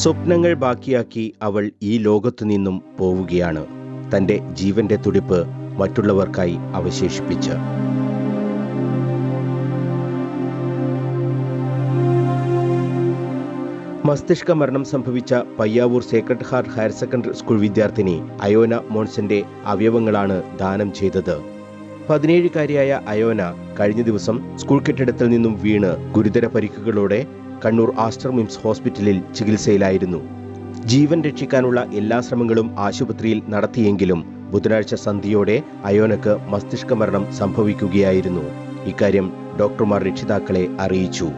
സ്വപ്നങ്ങൾ ബാക്കിയാക്കി അവൾ ഈ ലോകത്തു നിന്നും പോവുകയാണ്. തന്റെ ജീവന്റെ തുടിപ്പ് മറ്റുള്ളവർക്കായി അവശേഷിപ്പിച്ച്. മസ്തിഷ്ക മരണം സംഭവിച്ച Payyavur sacred heart higher secondary school വിദ്യാർത്ഥിനി അയോന മോൺസന്റെ അവയവങ്ങളാണ് ദാനം ചെയ്തത്. പതിനേഴുകാരിയായ അയോന കഴിഞ്ഞ ദിവസം സ്കൂൾ കെട്ടിടത്തിൽ നിന്നും വീണ് ഗുരുതര പരിക്കുകളോടെ കണ്ണൂർ ആസ്റ്റർ മിംസ് ഹോസ്പിറ്റലിൽ ചികിത്സയിലായിരുന്നു. ജീവൻ രക്ഷിക്കാനുള്ള എല്ലാ ശ്രമങ്ങളും ആശുപത്രിയിൽ നടത്തിയെങ്കിലും ബുധനാഴ്ച സന്ധ്യയോടെ അയോനക്ക് മസ്തിഷ്ക മരണം സംഭവിക്കുകയായിരുന്നു. ഇക്കാര്യം ഡോക്ടർമാർ രക്ഷിതാക്കളെ അറിയിച്ചു.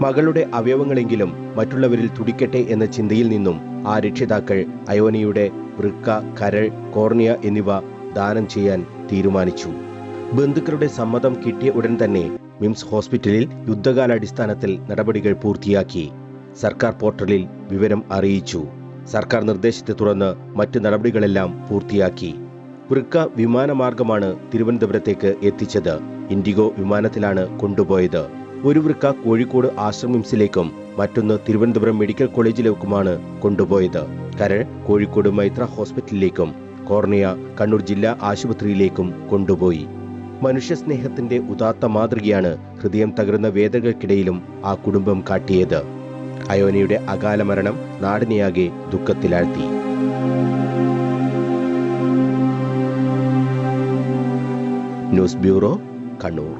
മകളുടെ അവയവങ്ങളെങ്കിലും മറ്റുള്ളവരിൽ തുടിക്കട്ടെ എന്ന ചിന്തയിൽ നിന്നും ആ രക്ഷിതാക്കൾ അയോനയുടെ വൃക്ക കരൾ കോർണിയ എന്നിവ ദാനം ചെയ്യാൻ തീരുമാനിച്ചു. ബന്ധുക്കളുടെ സമ്മതം കിട്ടിയ ഉടൻ തന്നെ മിംസ് ഹോസ്പിറ്റലിൽ യുദ്ധകാലാടിസ്ഥാനത്തിൽ നടപടികൾ പൂർത്തിയാക്കി. സർക്കാർ പോർട്ടലിൽ വിവരം അറിയിച്ചു. സർക്കാർ നിർദ്ദേശത്തെ തുടർന്ന് മറ്റ് നടപടികളെല്ലാം പൂർത്തിയാക്കി. വൃക്ക വിമാനമാർഗമാണ് തിരുവനന്തപുരത്തേക്ക് എത്തിച്ചത്. ഇൻഡിഗോ വിമാനത്തിലാണ് കൊണ്ടുപോയത്. ഒരു വൃക്ക കോഴിക്കോട് ആശ്രമിംസിലേക്കും മറ്റൊന്ന് തിരുവനന്തപുരം മെഡിക്കൽ കോളേജിലേക്കുമാണ് കൊണ്ടുപോയത്. കരൾ കോഴിക്കോട് മൈത്ര ഹോസ്പിറ്റലിലേക്കും കോർണിയ കണ്ണൂർ ജില്ലാ ആശുപത്രിയിലേക്കും കൊണ്ടുപോയി. മനുഷ്യസ്നേഹത്തിന്റെ ഉദാത്ത മാതൃകയാണ് ഹൃദയം തകർന്ന വേദനകൾക്കിടയിലും ആ കുടുംബം കാട്ടിയത്. അയോനയുടെ അകാല മരണം നാടിനെയാകെ ദുഃഖത്തിലാഴ്ത്തി. News bureau Kannur.